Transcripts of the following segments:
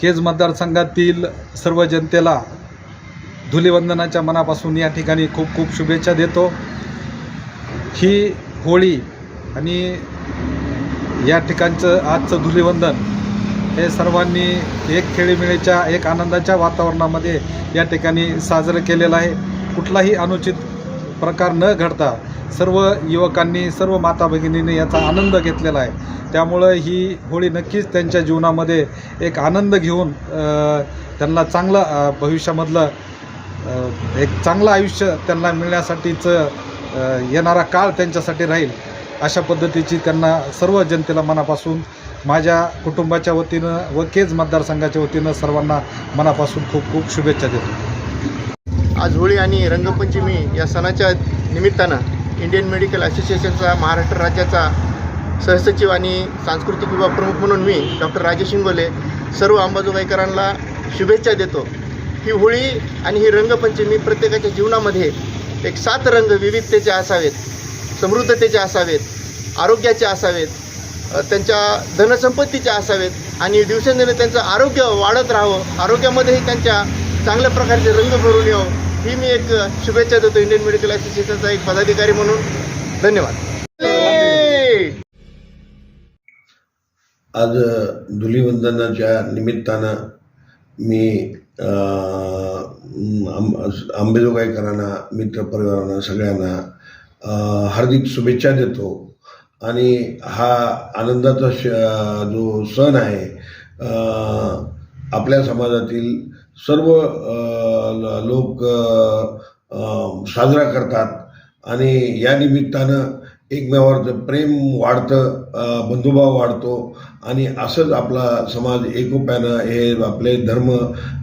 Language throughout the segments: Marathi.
केज मतदारसंघातील सर्व जनतेला धुलीवंदनाच्या मनापासून या ठिकाणी खूप खूप शुभेच्छा देतो. ही होळी आणि या ठिकाणचं आजचं धुलिवंदन हे सर्वांनी एक खेळीमेळीच्या एक आनंदाच्या वातावरणामध्ये या ठिकाणी साजरं केलेलं आहे. कुठलाही अनुचित प्रकार न घडता सर्व युवकांनी सर्व माता भगिनींनी याचा आनंद घेतलेला आहे. त्यामुळं ही होळी नक्कीच त्यांच्या जीवनामध्ये एक आनंद घेऊन त्यांना चांगलं भविष्यामधलं एक चांगलं आयुष्य त्यांना मिळण्यासाठीचं येणारा काळ त्यांच्यासाठी राहील. अशा पद्धतीची त्यांना सर्व जनतेला मनापासून माझ्या कुटुंबाच्या वतीनं व केज मतदारसंघाच्या वतीनं सर्वांना मनापासून खूप खूप शुभेच्छा देतो. आज होळी आणि रंगपंचमी या सणाच्या निमित्तानं इंडियन मेडिकल असोसिएशनचा महाराष्ट्र राज्याचा सहसचिव आणि सांस्कृतिक विभाग प्रमुख म्हणून मी डॉक्टर राजेश शिंगोले सर्व अंबाजोगाईकरांना शुभेच्छा देतो. ही होळी आणि ही रंगपंचमी प्रत्येकाच्या जीवनामध्ये एक सात रंग विविधतेचे असावेत समृद्धतेचे असावेत आरोग्याचे असावेत त्यांच्या धनसंपत्तीचे असावेत आणि दिवसेंदिवस त्यांचं आरोग्य वाढत राहावं. आरोग्यामध्येही त्यांच्या चांगल्या प्रकारचे रंग भरून यावं. ही मी एक शुभेच्छा देतो इंडियन मेडिकल असोसिएशनचा एक पदाधिकारी म्हणून. धन्यवाद. आज धुलीवंदनाच्या निमित्तानं मी आंबेजोगाईकरांना मित्रपरिवारांना सगळ्यांना हार्दिक शुभेच्छा देतो. आणि हा आनंदाचा श जो सण आहे आपल्या समाजातील सर्व ल- लोक साजरा करतात. आणि या निमित्तानं एकमेकावरचं प्रेम वाढतं बंधुभाव वाढतो. आणि असंच आपला समाज एकोप्यानं हे आपले धर्म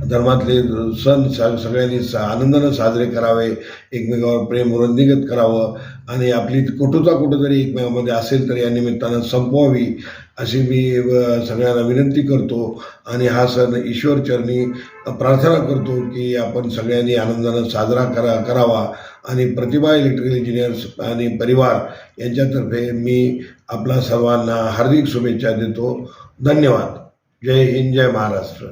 धर्मातले सण स सगळ्यांनी सा आनंदानं साजरे करावे एकमेकावर प्रेम वृद्धिगत करावं. आणि आपली कुठंचा कुठंतरी एकमेकामध्ये असेल तर या निमित्तानं संपवावी. अशी मी सगळ्यांना विनंती करतो आणि हा सण ईश्वरचरणी प्रार्थना करतो की आपण सगळ्यांनी आनंदानं साजरा करा करावा. आणि प्रतिभा इलेक्ट्रिकल इंजिनियर्स आणि परिवार यांच्यातर्फे मी आपला सर्वांना हार्दिक शुभेच्छा देतो. धन्यवाद. जय हिंद जय महाराष्ट्र.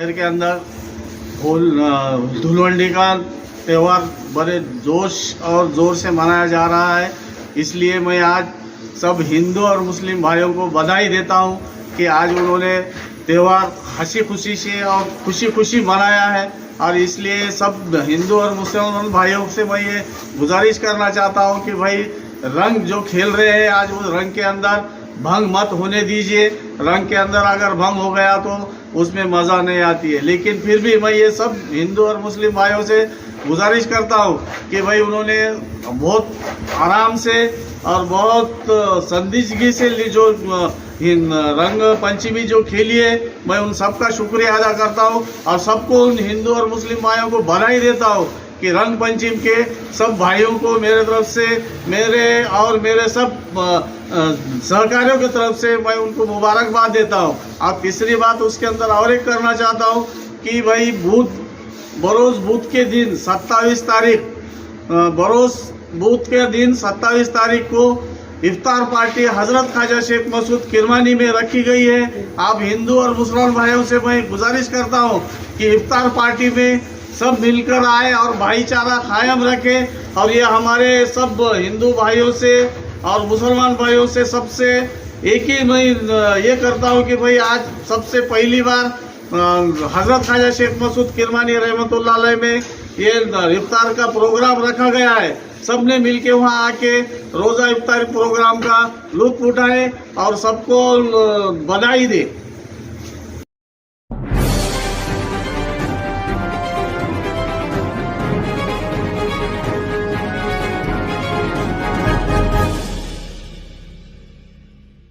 शहर के अंदर होल धुलवंडी का त्यौहार बड़े जोश और ज़ोर से मनाया जा रहा है। इसलिए मैं आज सब हिंदू और मुस्लिम भाइयों को बधाई देता हूँ कि आज उन्होंने त्यौहार हँसी खुशी से और खुशी खुशी मनाया है। और इसलिए सब हिंदू और मुसलमान भाइयों से मैं ये गुजारिश करना चाहता हूँ कि भाई रंग जो खेल रहे हैं आज उस रंग के अंदर भंग मत होने दीजिए। रंग के अंदर अगर भंग हो गया तो उसमें मज़ा नहीं आती है। लेकिन फिर भी मैं ये सब हिंदू और मुस्लिम भाइयों से गुजारिश करता हूँ कि भाई उन्होंने बहुत आराम से और बहुत संदिग्धगी से जो इन रंग पंचमी जो खेली है, मैं उन सबका शुक्रिया अदा करता हूँ और सबको उन हिंदू और मुस्लिम भाइयों को बधाई देता हूँ। कि रंग पंचम के सब भाइयों को मेरे तरफ़ से, मेरे और मेरे सब सहकारियों की तरफ़ से मैं उनको मुबारकबाद देता हूँ। अब तीसरी बात उसके अंदर और एक करना चाहता हूँ कि भाई बुध बरोज बुध के दिन 27 तारीख बरोज बुध के दिन 27 तारीख को इफ्तार पार्टी हज़रत ख्वाजा शेख मसूद किरमानी में रखी गई है। आप हिंदू और मुसलमान भाइयों से मैं गुजारिश करता हूँ कि इफ्तार पार्टी में सब मिलकर आए और भाईचारा कायम रखे। और ये हमारे सब हिंदू भाइयों से और मुसलमान भाइयों से सबसे एक ही मैं ये करता हूँ कि भाई आज सबसे पहली बार हज़रत ख्वाजा शेख मसूद किरमानी रहमत में ये इफ्तार का प्रोग्राम रखा गया है। सबने मिल के वहाँ आके रोज़ा इफ्तार प्रोग्राम का लुत्फ उठाए और सबको बधाई दे।